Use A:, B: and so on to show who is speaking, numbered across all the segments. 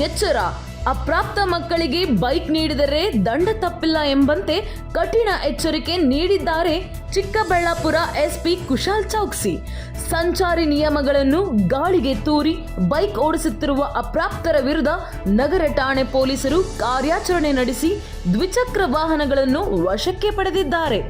A: ಎಚ್ಚರ. ಅಪ್ರಾಪ್ತ ಮಕ್ಕಳಿಗೆ ಬೈಕ್ ನೀಡಿದರೆ ದಂಡ ತಪ್ಪಿಲ್ಲ ಎಂಬಂತೆ ಕಠಿಣ ಎಚ್ಚರಿಕೆ ನೀಡಿದ್ದಾರೆ ಚಿಕ್ಕಬಳ್ಳಾಪುರ ಎಸ್ಪಿ ಕುಶಾಲ್ ಚೌಕ್ಸಿ. ಸಂಚಾರಿ ನಿಯಮಗಳನ್ನು ಗಾಳಿಗೆ ತೂರಿ ಬೈಕ್ ಓಡಿಸುತ್ತಿರುವ ಅಪ್ರಾಪ್ತರ ವಿರುದ್ಧ ನಗರ ಠಾಣೆ ಪೊಲೀಸರು ಕಾರ್ಯಾಚರಣೆ ನಡೆಸಿ ದ್ವಿಚಕ್ರ ವಾಹನಗಳನ್ನು ವಶಕ್ಕೆ ಪಡೆದಿದ್ದಾರೆ.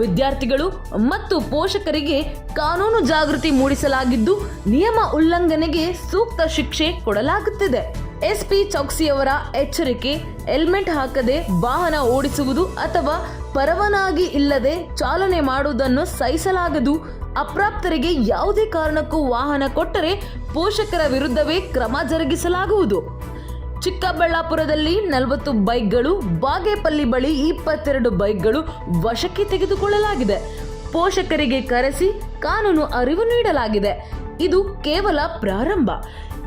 A: ವಿದ್ಯಾರ್ಥಿಗಳು ಮತ್ತು ಪೋಷಕರಿಗೆ ಕಾನೂನು ಜಾಗೃತಿ ಮೂಡಿಸಲಾಗಿದ್ದು, ನಿಯಮ ಉಲ್ಲಂಘನೆಗೆ ಸೂಕ್ತ ಶಿಕ್ಷೆ ಕೊಡಲಾಗುತ್ತಿದೆ. ಎಸ್ಪಿ ಚೌಕ್ಸಿಯವರ ಎಚ್ಚರಿಕೆ, ಹೆಲ್ಮೆಟ್ ಹಾಕದೆ ವಾಹನ ಓಡಿಸುವುದು ಅಥವಾ ಪರವಾನಗಿ ಇಲ್ಲದೆ ಚಾಲನೆ ಮಾಡುವುದನ್ನು ಸಹಿಸಲಾಗದು. ಅಪ್ರಾಪ್ತರಿಗೆ ಯಾವುದೇ ಕಾರಣಕ್ಕೂ ವಾಹನ ಕೊಟ್ಟರೆ ಪೋಷಕರ ವಿರುದ್ಧವೇ ಕ್ರಮ ಜರುಗಿಸಲಾಗುವುದು. ಚಿಕ್ಕಬಳ್ಳಾಪುರದಲ್ಲಿ ನಲವತ್ತು ಬೈಕ್ಗಳು, ಬಾಗೇಪಲ್ಲಿ ಬಳಿ ಇಪ್ಪತ್ತೆರಡು ಬೈಕ್ಗಳು ವಶಕ್ಕೆ ತೆಗೆದುಕೊಳ್ಳಲಾಗಿದೆ. ಪೋಷಕರಿಗೆ ಕರೆಸಿ ಕಾನೂನು ಅರಿವು ನೀಡಲಾಗಿದೆ. ಇದು ಕೇವಲ ಪ್ರಾರಂಭ.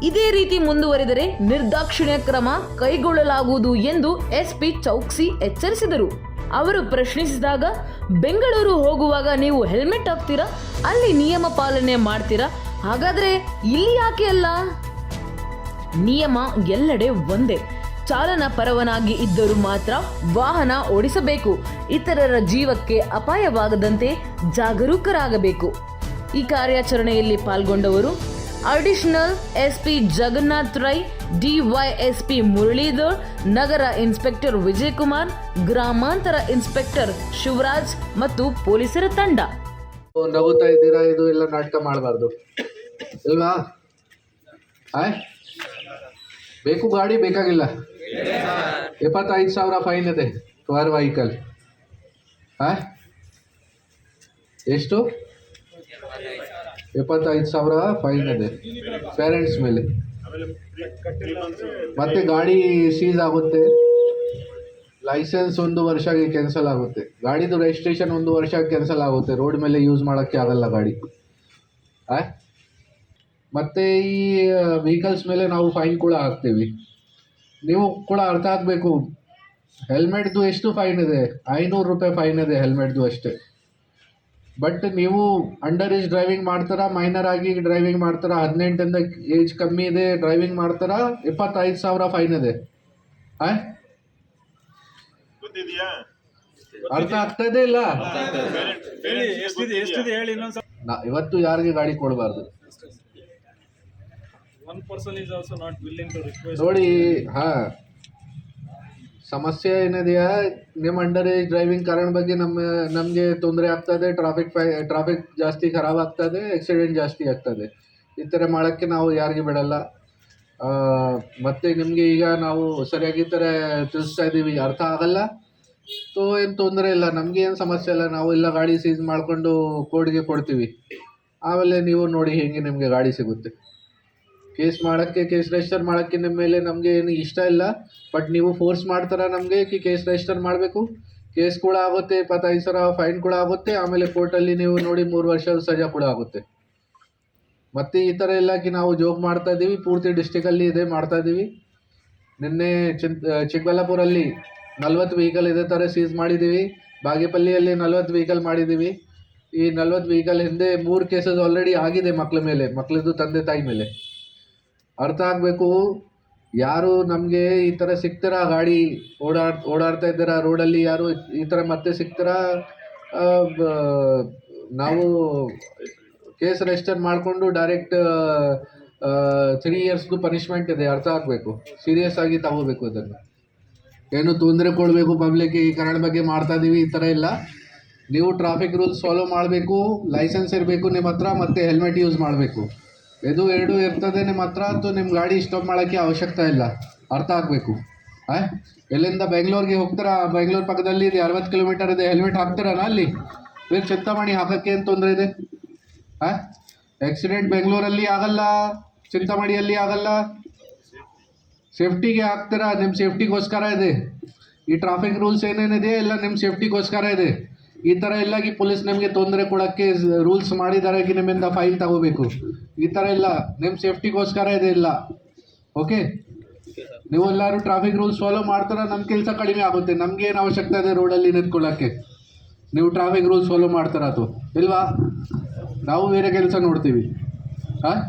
A: ಇದೇ ರೀತಿ ಮುಂದುವರಿದರೆ ನಿರ್ದಾಕ್ಷಿಣ್ಯ ಕ್ರಮ ಕೈಗೊಳ್ಳಲಾಗುವುದು ಎಂದು ಎಸ್ಪಿ ಚೌಕ್ಸಿ ಎಚ್ಚರಿಸಿದರು. ಅವರು ಪ್ರಶ್ನಿಸಿದಾಗ, ಬೆಂಗಳೂರು ಹೋಗುವಾಗ ನೀವು ಹೆಲ್ಮೆಟ್ ಹಾಕ್ತೀರಾ? ಅಲ್ಲಿ ನಿಯಮ ಪಾಲನೆ ಮಾಡ್ತೀರಾ? ಹಾಗಾದ್ರೆ ಇಲ್ಲಿ ಯಾಕೆ ಅಲ್ಲ? ನಿಯಮ ಎಲ್ಲೆಡೆ ಒಂದೇ. ಚಾಲನ ಪರವನಾಗಿ ಇದ್ದರೂ ಮಾತ್ರ ವಾಹನ ಓಡಿಸಬೇಕು. ಇತರರ ಜೀವಕ್ಕೆ ಅಪಾಯವಾಗದಂತೆ ಜಾಗರೂಕರಾಗಬೇಕು. ಈ ಕಾರ್ಯಾಚರಣೆಯಲ್ಲಿ ಪಾಲ್ಗೊಂಡವರು additional SP Jagannath Rai DYSP Muralidhar ನಗರ ಇನ್ಸ್ಪೆಕ್ಟರ್ ವಿಜಯಕುಮಾರ್ ಗ್ರಾಮಾಂತರ ಇನ್ಸ್ಪೆಕ್ಟರ್ ಶಿವರಾಜ್ ಮತ್ತು ಪೊಲೀಸರ ತಂಡ.
B: ನಗುತ್ತಾ ಇದ್ದೀರಾ? ಇದು ಎಲ್ಲ ನಾಟಕ ಮಾಡಬಾರ್ದು. ಇಲ್ವಾ? ಬೇಕು ಗಾಡಿ, ಬೇಕಾಗಿಲ್ಲ. ಎಪ್ಪತ್ತೈದು ಸಾವಿರ ಫೈನ್ ಇದೆ ಪರ್ ವೆಹಿಕಲ್ ಹಾಂ ಎಷ್ಟು? ಎಪ್ಪತ್ತೈದು ಸಾವಿರ ಫೈನ್ ಇದೆ. ಪೇರೆಂಟ್ಸ್ ಮೇಲೆ. ಮತ್ತೆ ಗಾಡಿ ಸೀಸ್ ಆಗುತ್ತೆ. ಲೈಸೆನ್ಸ್ ಒಂದು ವರ್ಷಕ್ಕೆ ಕ್ಯಾನ್ಸಲ್ ಆಗುತ್ತೆ. ಗಾಡಿದು ರಿಜಿಸ್ಟ್ರೇಷನ್ ಒಂದು ವರ್ಷ ಕ್ಯಾನ್ಸಲ್ ಆಗುತ್ತೆ. ರೋಡ್ ಮೇಲೆ ಯೂಸ್ ಮಾಡೋಕ್ಕೆ ಆಗಲ್ಲ ಗಾಡಿ? ಮತ್ತೆ ಈ ವೆಹಿಕಲ್ಸ್ ಮೇಲೆ ನಾವು ಫೈನ್ ಕೂಡ ಹಾಕ್ತೀವಿ. ನೀವು ಕೂಡ ಅರ್ಥ ಆಗಬೇಕು. ಹೆಲ್ಮೆಟ್ದು ಎಷ್ಟು ಫೈನ್ ಇದೆ? ಐನೂರು ರೂಪಾಯಿ ಫೈನ್ ಇದೆ ಹೆಲ್ಮೆಟ್ದು ಅಷ್ಟೇ. ಬಟ್ ನೀವು ಅಂಡರ್ ಏಜ್ ಡ್ರೈವಿಂಗ್ ಮಾಡ್ತಾರಾ ಮೈನರ್ ಆಗಿ ಡ್ರೈವಿಂಗ್ ಮಾಡ್ತಾರಾ ಹದಿನೆಂಟರಿಂದ ಏಜ್ ಕಮ್ಮಿ ಇದೆ ಡ್ರೈವಿಂಗ್ ಮಾಡ್ತಾರಾ ಇಪ್ಪತ್ತೈದು ಸಾವಿರ ಫೈನ್ ಇದೆ. ಅರ್ಥ ಆಗ್ತದೆ ಇಲ್ಲ? ಇವತ್ತು ಯಾರಿಗೆ ಗಾಡಿ ಕೊಡಬಾರ್ದು? ನೋಡಿ ಹಾ. ಸಮಸ್ಯೆ ಏನಿದೆಯಾ? ನಿಮ್ಮ ಅಂಡರ್ ಏಜ್ ಡ್ರೈವಿಂಗ್ ಕಾರಣ ಬಗ್ಗೆ ನಮ್ಮ, ನಮಗೆ ತೊಂದರೆ ಆಗ್ತದೆ ಟ್ರಾಫಿಕ್ ಫೈ ಟ್ರಾಫಿಕ್ ಜಾಸ್ತಿ ಖರಾಬ್ ಆಗ್ತದೆ ಆಕ್ಸಿಡೆಂಟ್ ಜಾಸ್ತಿ ಆಗ್ತದೆ. ಈ ಥರ ಮಾಡೋಕ್ಕೆ ನಾವು ಯಾರಿಗೂ ಬಿಡಲ್ಲ. ಮತ್ತು ನಿಮಗೆ ಈಗ ನಾವು ಸರಿಯಾಗಿ ಈ ಥರ ತಿಳಿಸ್ತಾ ಇದ್ದೀವಿ, ಅರ್ಥ ಆಗಲ್ಲ. ಸೊ ಏನು ತೊಂದರೆ ಇಲ್ಲ, ನಮಗೆ ಏನು ಸಮಸ್ಯೆ ಇಲ್ಲ, ನಾವು ಇಲ್ಲ ಗಾಡಿ ಸೀಸ್ ಮಾಡಿಕೊಂಡು ಕೋರ್ಟ್ಗೆ ಕೊಡ್ತೀವಿ. ಆಮೇಲೆ ನೀವು ನೋಡಿ ಹೇಗೆ ನಿಮಗೆ ಗಾಡಿ ಸಿಗುತ್ತೆ. ಕೇಸ್ ಮಾಡೋಕ್ಕೆ, ಕೇಸ್ ರಿಜಿಸ್ಟರ್ ಮಾಡೋಕ್ಕೆ ನಿಮ್ಮ ಮೇಲೆ ನಮಗೆ ಏನು ಇಷ್ಟ ಇಲ್ಲ. ಬಟ್ ನೀವು ಫೋರ್ಸ್ ಮಾಡ್ತಾರ ನಮಗೆ ಕೇಸ್ ರಿಜಿಸ್ಟರ್ ಮಾಡಬೇಕು? ಕೇಸ್ ಕೂಡ ಆಗುತ್ತೆ, ಇಪ್ಪತ್ತೈದು ಸಾವಿರ ಫೈನ್ ಕೂಡ ಆಗುತ್ತೆ. ಆಮೇಲೆ ಕೋರ್ಟಲ್ಲಿ ನೀವು ನೋಡಿ ಮೂರು ವರ್ಷ ಸಜಾ ಕೂಡ ಆಗುತ್ತೆ. ಮತ್ತೆ ಈ ಥರ ಎಲ್ಲ ನಾವು ಜೋಕ್ ಮಾಡ್ತಾ ಇದ್ದೀವಿ, ಪೂರ್ತಿ ಡಿಸ್ಟಿಕಲ್ಲಿ ಇದೇ ಮಾಡ್ತಾ ಇದ್ದೀವಿ. ನಿನ್ನೆ ಚಿನ್ ಚಿಕ್ಕಬಳ್ಳಾಪುರಲ್ಲಿ ನಲ್ವತ್ತು ವೆಹಿಕಲ್ ಇದೇ ಥರ ಸೀಸ್ ಮಾಡಿದ್ದೀವಿ. ಬಾಗೇಪಲ್ಲಿಯಲ್ಲಿ ನಲ್ವತ್ತು ವೆಹಿಕಲ್ ಮಾಡಿದ್ದೀವಿ. ಈ ನಲ್ವತ್ತು ವೆಹಿಕಲ್ ಹಿಂದೆ ಮೂರು ಕೇಸಸ್ ಆಲ್ರೆಡಿ ಆಗಿದೆ ಮಕ್ಕಳ ಮೇಲೆ ಮಕ್ಕಳದ್ದು ತಂದೆ ತಾಯಿ ಮೇಲೆ. ಅರ್ಥ ಆಗಬೇಕು? ಯಾರು ನಮಗೆ ಈ ಥರ ಸಿಗ್ತೀರಾ ಗಾಡಿ ಓಡಾಡ್ ಓಡಾಡ್ತಾ ರೋಡ್ ರೋಡಲ್ಲಿ ಯಾರು ಈ ಥರ ಮತ್ತೆ ಸಿಗ್ತೀರಾ ನಾವು ಕೇಸ್ ರಿಜಿಸ್ಟರ್ ಮಾಡಿಕೊಂಡು ಡೈರೆಕ್ಟ್ ತ್ರೀ ಇಯರ್ಸ್ದು ಪನಿಷ್ಮೆಂಟ್ ಇದೆ. ಅರ್ಥ ಆಗಬೇಕು. ಸೀರಿಯಸ್ ಆಗಿ ತಗೋಬೇಕು ಇದನ್ನು. ಏನು ತೊಂದರೆ ಕೊಡಬೇಕು ಪಬ್ಲಿಕ್ಗೆ ಈ ಕಾರಣ ಬಗ್ಗೆ ಮಾಡ್ತಾ ಇದ್ದೀವಿ ಈ ಥರ ಇಲ್ಲ. ನೀವು ಟ್ರಾಫಿಕ್ ರೂಲ್ಸ್ ಫಾಲೋ ಮಾಡಬೇಕು. ಲೈಸೆನ್ಸ್ ಇರಬೇಕು ನಿಮ್ಮ ಹತ್ರ, ಮತ್ತು ಹೆಲ್ಮೆಟ್ ಯೂಸ್ ಮಾಡಬೇಕು. ಇದು ಎರಡು ಇರ್ತದೆ, ನಿಮ್ಮ ಹತ್ರ ಅಂತೂ ನಿಮ್ಮ ಗಾಡಿ ಸ್ಟಾಪ್ ಮಾಡೋಕ್ಕೆ ಅವಶ್ಯಕತೆ ಇಲ್ಲ. ಅರ್ಥ ಆಗಬೇಕು. ಹಾಂ ಎಲ್ಲಿಂದ ಬೆಂಗಳೂರಿಗೆ ಹೋಗ್ತಾರಾ? ಬೆಂಗಳೂರು ಪಕ್ಕದಲ್ಲಿ ಇದೆ, ಅರವತ್ತು ಕಿಲೋಮೀಟರ್ ಇದೆ ಹೆಲ್ಮೆಟ್ ಹಾಕ್ತಾರಲ್ಲ ಅಲ್ಲಿ? ಬೇರೆ ಚಿಂತಾಮಣಿ, ಹಾಕೋಕ್ಕೆ ಏನು ತೊಂದರೆ ಇದೆ? ಹಾಂ ಆಕ್ಸಿಡೆಂಟ್ ಬೆಂಗಳೂರಲ್ಲಿ ಆಗಲ್ಲ, ಚಿಂತಾಮಣಿಯಲ್ಲಿ ಆಗಲ್ಲ. ಸೇಫ್ಟಿಗೆ ಹಾಕ್ತೀರಾ? ನಿಮ್ಮ ಸೇಫ್ಟಿಗೋಸ್ಕರ ಇದೆ. ಈ ಟ್ರಾಫಿಕ್ ರೂಲ್ಸ್ ಏನೇನಿದೆ? ಎಲ್ಲ ನಿಮ್ಮ ಸೇಫ್ಟಿಗೋಸ್ಕರ ಇದೆ. ಈ ಥರ ಎಲ್ಲ ಈ ಪೊಲೀಸ್ ನಿಮಗೆ ತೊಂದರೆ ಕೊಡೋಕ್ಕೆ ರೂಲ್ಸ್ ಮಾಡಿದ್ದಾರೆ ನಿಮ್ಮಿಂದ ಫೈಲ್ ತಗೋಬೇಕು. ಈ ಥರ ಇಲ್ಲ. ನಿಮ್ಮ ಸೇಫ್ಟಿಗೋಸ್ಕರ ಇದೆ ಇಲ್ಲ. ಓಕೆ ನೀವು ಎಲ್ಲರೂ ಟ್ರಾಫಿಕ್ ರೂಲ್ಸ್ ಫಾಲೋ ಮಾಡ್ತಾರ ನಮ್ಮ ಕೆಲಸ ಕಡಿಮೆ ಆಗುತ್ತೆ. ನಮ್ಗೆ ಏನು ಅವಶ್ಯಕತೆ ಇದೆ ರೋಡಲ್ಲಿ ನಿಂತ್ಕೊಳ್ಳೋಕ್ಕೆ? ನೀವು ಟ್ರಾಫಿಕ್ ರೂಲ್ಸ್ ಫಾಲೋ ಮಾಡ್ತಾರ ಅದು. ಇಲ್ವಾ? ನಾವು ಬೇರೆ ಕೆಲಸ ನೋಡ್ತೀವಿ. ಹಾಂ